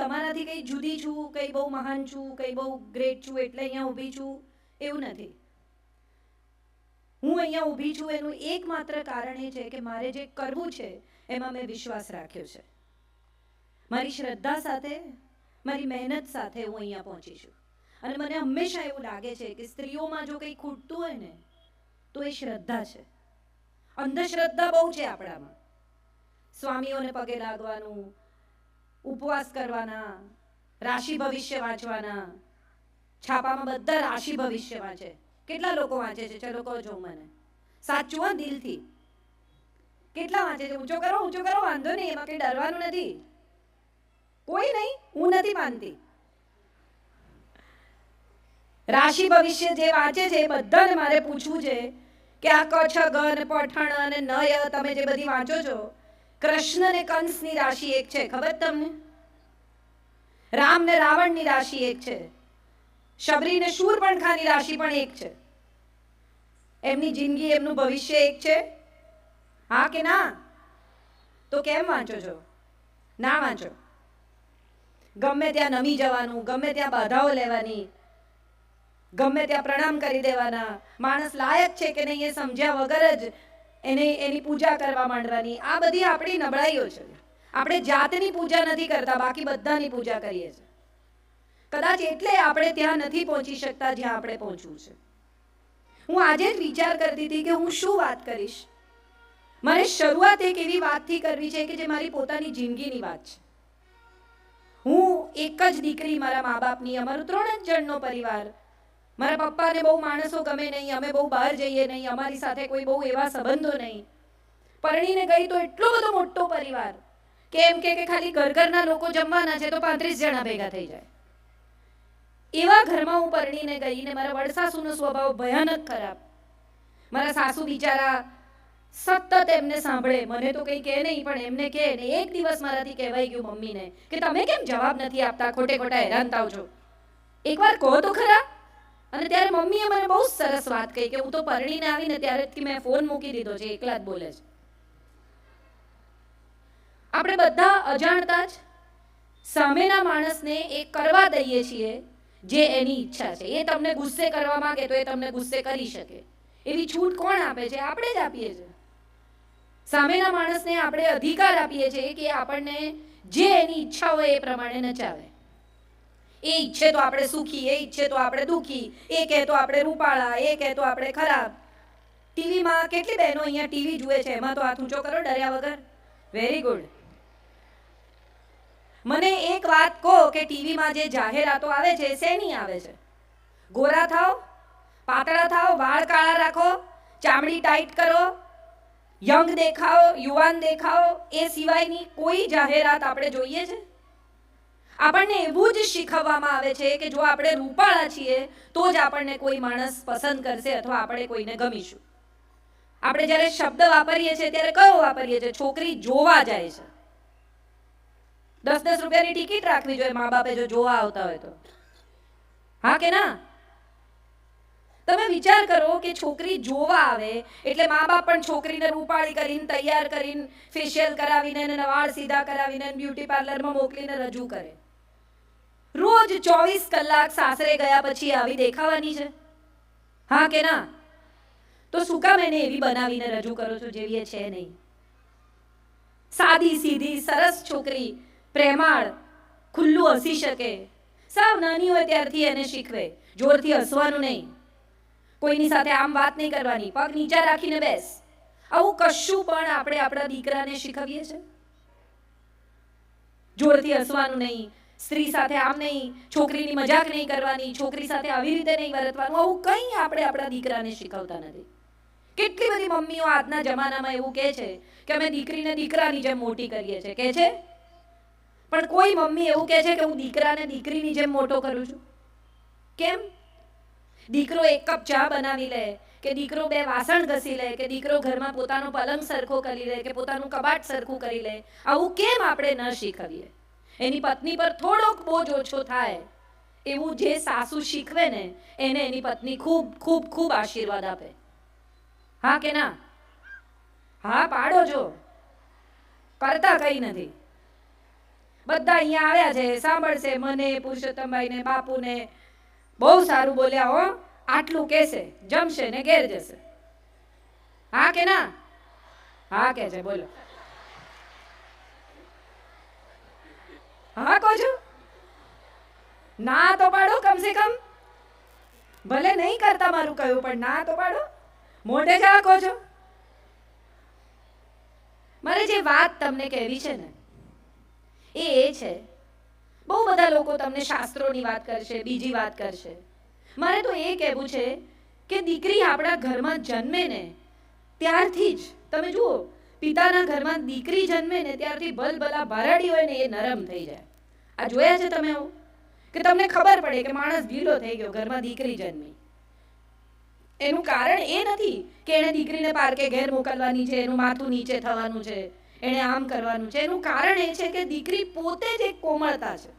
તમારાથી કંઈ જુદી છું, કંઈ બહુ મહાન છું, કંઈ બહુ ગ્રેટ છું એટલે અહીંયા ઊભી છું, એવું નથી. હું અહીંયા ઊભી છું એનું એકમાત્ર કારણ એ છે કે મારે જે કરવું છે, એમાં મેં વિશ્વાસ રાખ્યો છે. મારી શ્રદ્ધા સાથે, મારી મહેનત સાથે હું અહીંયા પહોંચી છું. અને મને હંમેશા એવું લાગે છે કે સ્ત્રીઓમાં જો કંઈ ખૂટતું હોય ને, તો એ શ્રદ્ધા છે. અંધશ્રદ્ધા બહુ છે આપણામાં. સ્વામીઓને પગે લાગવાનું ઉપવાસ કરવાના, રાશિ ભવિષ્ય વાંચવાના. છાપામાં બધા રાશિ ભવિષ્ય વાંચે. કેટલા લોકો વાંચે છે? ચલો કહો છો મને. સાચું હા દિલથી. કેટલા વાંચે છે? ઊંચો કરો ઊંચો કરો, વાંધો નહીં, એમાં કંઈ ડરવાનું નથી. કોઈ નહીં, હું નથી માનતી. રાશિ ભવિષ્ય જે વાંચે છે એ બધાને મારે પૂછવું છે કે આ કચ્છ ગન પઠણ અને નય તમે જે બધી વાંચો છો કૃષ્ણ ને કંસની રાશિ એક છે, ખબર તમને? રામ ને રાવણની રાશિ એક છે. શબરી ને શૂરપણખાની રાશિ પણ એક છે. એમની જિંદગી, એમનું ભવિષ્ય એક છે. હા કે ના? તો કેમ વાંચો છો? ના વાંચો. ગમે ત્યાં નમી જવાનું, ગમે ત્યાં બાધાઓ લેવાની, ગમે ત્યાં પ્રણામ કરી દેવાના, માણસ લાયક છે કે નહીં એ સમજ્યા વગર જ એને એની પૂજા કરવા માંડવાની. આ બધી આપણી નબળાઈઓ છે. આપણે જાતની પૂજા નથી કરતા, બાકી બધાની પૂજા કરીએ છીએ. કદાચ એટલે આપણે ત્યાં નથી પહોંચી શકતા જ્યાં આપણે પહોંચવું છે. હું આજે જ વિચાર કરતી હતી કે હું શું વાત કરીશ. મારે શરૂઆત એક એવી વાતથી કરવી છે કે જે મારી પોતાની જિંદગીની વાત છે. હું એક જ દીકરી, મારા મા બાપની, અમારું ત્રણ જ જણનો પરિવાર મારા પપ્પાને બહુ માણસો ગમે નહીં, અમે બહુ બહાર જઈએ નહીં, અમારી સાથે કોઈ બહુ એવા સંબંધો નહીં. પરણીને ગઈ તો એટલો બધો મોટો પરિવાર કે એમ કે ખાલી ઘર ઘરના લોકો જમવાના છે તો પાંત્રીસ જણા ભેગા થઈ જાય. એવા ઘરમાં હું પરણીને ગઈ ને મારા વડસાસુનો સ્વભાવ ભયાનક ખરાબ. મારા સાસુ બિચારા સતત એમને સાંભળે, મને તો કંઈ કહે નહીં, પણ એમને કહે ને એક દિવસ મારાથી કહેવાઈ ગયું મમ્મીને કે તમે કેમ જવાબ નથી આપતા? ખોટે ખોટા હેરાન થાવ છો. એકવાર કહો તો ખરા. અને ત્યારે મમ્મીએ મને બહુ સરસ વાત કહી કે હું તો પરણીને આવીને ત્યારેથી મેં ફોન મૂકી દીધો છે, એકલા જ બોલે છે. આપણે બધા અજાણતા જ સામેના માણસને એ કરવા દઈએ છીએ જે એની ઈચ્છા છે. એ તમને ગુસ્સે કરવા માંગે તો એ તમને ગુસ્સે કરી શકે. એવી છૂટ કોણ આપે છે? આપણે જ આપીએ છીએ સામેના માણસને આપણે અધિકાર આપીએ છીએ કે આપણને જે એની ઈચ્છા હોય એ પ્રમાણે નચાવે. એ ઈચ્છે તો આપણે સુખી, એ ઈચ્છે તો આપણે દુઃખી, એ કહે તો આપણે રૂપાળા, એ કહે તો આપણે ખરાબ. ટીવીમાં કેટલી બહેનો અહીંયા ટીવી જુએ છે? એમાં તો હાથ ઊંચો કરો, ડર્યા વગર. વેરી ગુડ મને એક વાત કહો કે ટીવીમાં જે જાહેરાતો આવે છે શેની આવે છે? ગોરા થાવ પાતળા થાવ વાળ કાળા રાખો, ચામડી ટાઈટ કરો, યંગ દેખાઓ, યુવાન દેખાઓ, એ સિવાયની કોઈ જાહેરાત આપણે જોઈએ છે? આપણને એવું જ શીખવવામાં આવે છે કે જો આપણે રૂપાળા છીએ, તો જ આપણને કોઈ માણસ પસંદ કરશે અથવા આપણે કોઈને ગમીશું. આપણે જ્યારે શબ્દ વાપરીએ છીએ, ત્યારે કયો વાપરીએ છીએ? છોકરી જોવા જાય છે. દસ દસ રૂપિયાની ટિકિટ રાખવી જોઈએ મા બાપે જો જોવા આવતા હોય તો. હા કે ના? તમે વિચાર કરો કે છોકરી જોવા આવે, એટલે મા બાપ પણ છોકરીને રૂપાળી કરીને, તૈયાર કરીને ફેશિયલ કરાવીને એને વાળ સીધા કરાવીને બ્યુટી પાર્લરમાં મોકલીને રજૂ કરે. રોજ ચોવીસ કલાક સાસરે ગયા પછી આવી દેખાવાની છે. હા કે ના? તો શું કામ એને એવી બનાવીને રજૂ કરો છો જેવી છે નહીં? સાદી સીધી સરસ છોકરી, પ્રેમાળ, ખુલ્લું હસી શકે. સાવ નાની હોય ત્યારથી એને શીખવે, જોરથી હસવાનું નહીં. કોઈની સાથે આમ વાત નહીં કરવાની, પગ નીચા રાખીને બેસ. આવું કશું પણ આપણે આપણા દીકરાને શીખવીએ છીએ જોરથી હસવાનું નહીં સ્ત્રી સાથે આમ નહીં, છોકરીની મજાક નહીં કરવાની, છોકરી સાથે આવી રીતે નહીં વર્તવાનું, આવું કંઈ આપણે આપણા દીકરાને શીખવતા નથી. કેટલી બધી મમ્મીઓ આજના જમાનામાં એવું કહે છે કે અમે દીકરીને દીકરાની જેમ મોટી કરીએ છીએ. કે છે? પણ કોઈ મમ્મી એવું કહે છે કે હું દીકરાને દીકરીની જેમ મોટો કરું છું. કેમ? દીકરો એક કપ ચા બનાવી લે, કે દીકરો બે વાસણ ઘસી લે, કે દીકરો ઘરમાં પોતાનો પલંગ સરખો કરી લે, કે પોતાનું કબાટ સરખું કરી લે. આવું કેમ આપણે ન શીખવીએ? એની પત્ની પર થોડોક બોજ ઓછો થાય. એવું જે સાસુ શીખવે ને, એને એની પત્ની ખૂબ ખૂબ ખૂબ આશીર્વાદ આપે. હા કે ના? હા, પાડો જો. કરતા કઈ નથી. બધા અહીંયા આવ્યા છે, સાંભળશે મને, પુરુષોત્તમભાઈને, બાપુને. બહુ સારું બોલ્યા હો, આટલું કહેશે, જમશે ને ઘેર જશે. હા કે ના? હા કે છે બોલો. હા કહો ના તો પાડો, કમસે કમ. ભલે નહીં કરતા મારું કહ્યું પણ ના તો પાડો. મોઢે જ કહો છો મારે જે વાત તમને કહેવી છે ને, એ એ છે. બહુ બધા લોકો તમને શાસ્ત્રોની વાત કરશે, બીજી વાત કરશે. મારે તો એ કહેવું છે કે દીકરી આપણા ઘરમાં જન્મે ને, ત્યારથી જ, તમે જુઓ પિતાના ઘરમાં દીકરી જન્મે ને ત્યારથી ભલભલા ભારાડી હોય ને એ નરમ થઈ જાય. આ જોયા છે તમે એવું કે તમને ખબર પડે કે માણસ ઢીલો થઈ ગયો, ઘરમાં દીકરી જન્મી. એનું કારણ એ નથી કે એણે દીકરીને પાર્કે ઘેર મોકલવાની છે, એનું માથું નીચે થવાનું છે, એણે આમ કરવાનું છે. એનું કારણ એ છે કે દીકરી પોતે જ એક કોમળતા છે.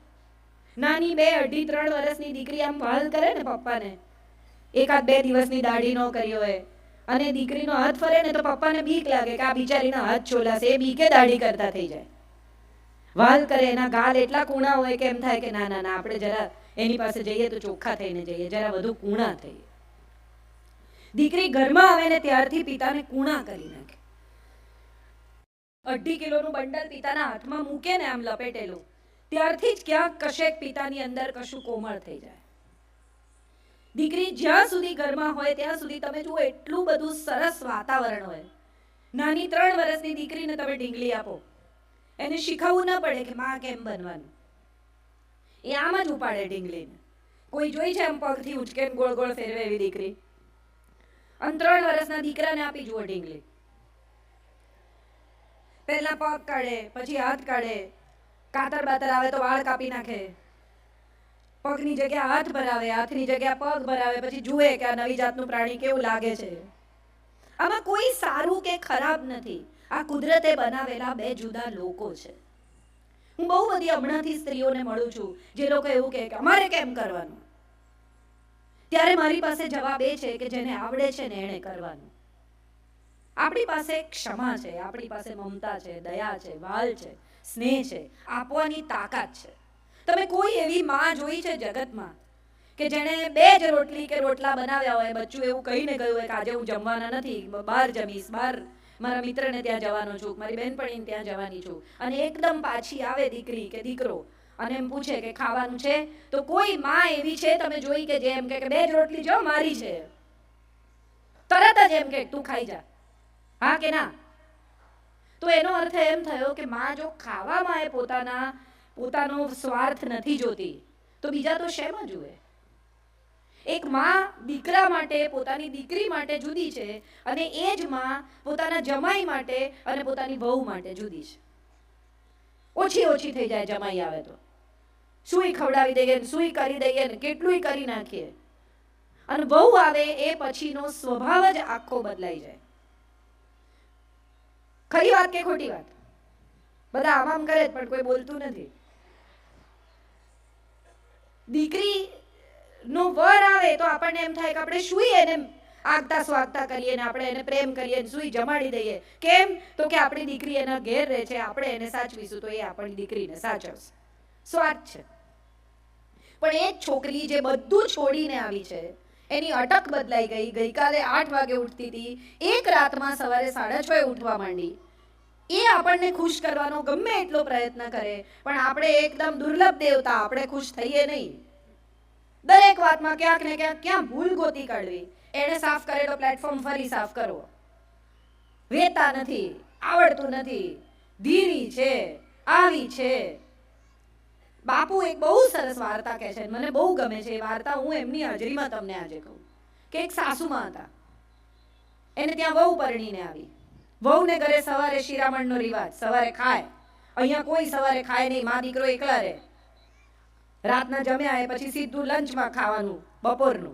નાની બે, અઢી, ત્રણ વર્ષની દીકરી આમ વાલ કરે ને પપ્પાને. એકાદ બે દિવસની દાઢી ન કરી હોય અને દીકરીનો હાથ ફરે ને તો પપ્પાને બીક લાગે કે આ બિચારીના હાથ છોલાશે એ બીકે દાઢી કરતા થઈ જાય. વાલ કરે, એના ગાલ એટલા કૂણા હોય કે એમ થાય કે ના ના ના, આપણે જરા એની પાસે જઈએ તો ચોખ્ખા થઈને જઈએ, જરા વધુ કૂણા થઈએ. દીકરી ઘરમાં આવે ને ત્યારથી પિતાને કૂણા કરી નાખે. અઢી કિલોનું બંડલ પિતાના હાથમાં મૂકે ને આમ લપેટેલું, ત્યારથી જ ક્યાંક કશેક પિતાની અંદર કશું કોમળ થઈ જાય. દીકરી જ્યાં સુધી ઘરમાં હોય ત્યાં સુધી તમે જુઓ એટલું બધું સરસ વાતાવરણ હોય. નાની ત્રણ વર્ષની દીકરીને તમે ઢીંગલી આપો. એને શીખવવું ન પડે કે માં કેમ બનવાનું. એ આમ જ ઉપાડે ઢીંગલીને. કોઈ જોઈ છે આમ પગથી ઉચકે ગોળ ગોળ ફેરવે એવી દીકરી. અને ત્રણ વર્ષના દીકરાને આપી જુઓ ઢીંગલી. પહેલા પગ કાઢે, પછી હાથ કાઢે. કાતર બાતર આવે તો વાળ કાપી નાખે. પગની જગ્યા હાથ બનાવે હાથની જગ્યા પગ બનાવે પછી જુએ કે આ નવી જાતનું પ્રાણી કેવું લાગે છે. આમાં કોઈ સારું કે ખરાબ નથી. આ કુદરતે બનાવેલા બે જુદા લોકો છે. હું બહુ બધી હમણાંથી સ્ત્રીઓને મળું છું, જે લોકો એવું કહે કે, અમારે કેમ કરવાનું? ત્યારે મારી પાસે જવાબ એ છે કે જેને આવડે છે ને એણે કરવાનું. આપણી પાસે ક્ષમા છે, આપણી પાસે મમતા છે, દયા છે, વાલ છે, સ્નેહ છે, આપવાની તાકાત છે. તમે કોઈ એવી માં જોઈ છે જગતમાં કે જેણે બે જ રોટલી કે રોટલા બનાવ્યા હોય? બચ્ચું એવું કહીને ગયું હોય કે આજે હું જમવાના નથી, બહાર જમીશ, બહાર. મારા મિત્રને ત્યાં જવાનો છું, મારી બહેનપણીને ત્યાં જવાની છું. અને એકદમ પાછી આવે દીકરી કે દીકરો અને એમ પૂછે કે ખાવાનું છે? તો કોઈ માં એવી છે તમે જોઈ કે જે એમ કે બે જ રોટલી જો, મારી છે. તરત જ એમ કે તું ખાઈ જા. હા કે ના? તો એનો અર્થ એમ થયો કે માં જો ખાવામાં એ પોતાના પોતાનો સ્વાર્થ નથી જોતી. તો બીજા તો શેમાં જુએ? એક માં દીકરા માટે, પોતાની દીકરી માટે જુદી છે અને એ જ માં પોતાના જમાઈ માટે અને પોતાની વહુ માટે જુદી છે. ઓછી ઓછી થઈ જાય જમાઈ આવે તો. સુઈ ખવડાવી દઈએ ને, સુઈ કરી દઈએ ને, કેટલુંય કરી નાખીએ. અને વહુ આવે એ પછીનો સ્વભાવ જ આખો બદલાઈ જાય. ખરી વાત કે ખોટી વાત? બધા આમ આમ કરે પણ કોઈ બોલતું નથી. દીકરી નો વર આવે તો આપણને એમ થાય કે આપણે સુઈ એને આગતા સ્વાગતા કરીએ ને આપણે એને પ્રેમ કરીએ ને સુઈ જમાડી દઈએ. કેમ? તો કે આપણી દીકરી એના ઘેર રહે છે, આપણે એને સાચવીશું તો એ આપણી દીકરીને સાચવશે. સ્વાર્થ છે. પણ એ છોકરી જે બધું છોડીને આવી છે, એની અટક બદલાઈ ગઈ. ગઈકાલે આઠ વાગે ઉઠતી હતી. એક રાતમાં સવારે સાડા છ ઉઠવા માંડી. એ આપણને ખુશ કરવાનો ગમે એટલો પ્રયત્ન કરે. પણ આપણે એકદમ દુર્લભ દેવતા, આપણે ખુશ થઈએ નહીં. દરેક વાતમાં ક્યાંક ને ક્યાંક ક્યાં ભૂલ ગોતી કાઢવી. એણે સાફ કરેલો પ્લેટફોર્મ ફરી સાફ કરવો. વેતા નથી, આવડતું નથી. ધીરી છે, આવી છે. બાપુ એક બહુ સરસ વાર્તા કહે છે. મને બહુ ગમે છે એ વાર્તા. હું એમની હાજરીમાં તમને આજે કહું. કે એક સાસુમાં હતા. એને ત્યાં બહુ પરણીને આવી. વહુને ઘરે સવારે શિરામણનો રિવાજ, સવારે ખાય. અહીંયા કોઈ સવારે ખાય નહીં, મા દીકરો એકલા રહે. રાતના જમ્યા એ પછી સીધું લંચમાં ખાવાનું, બપોરનું.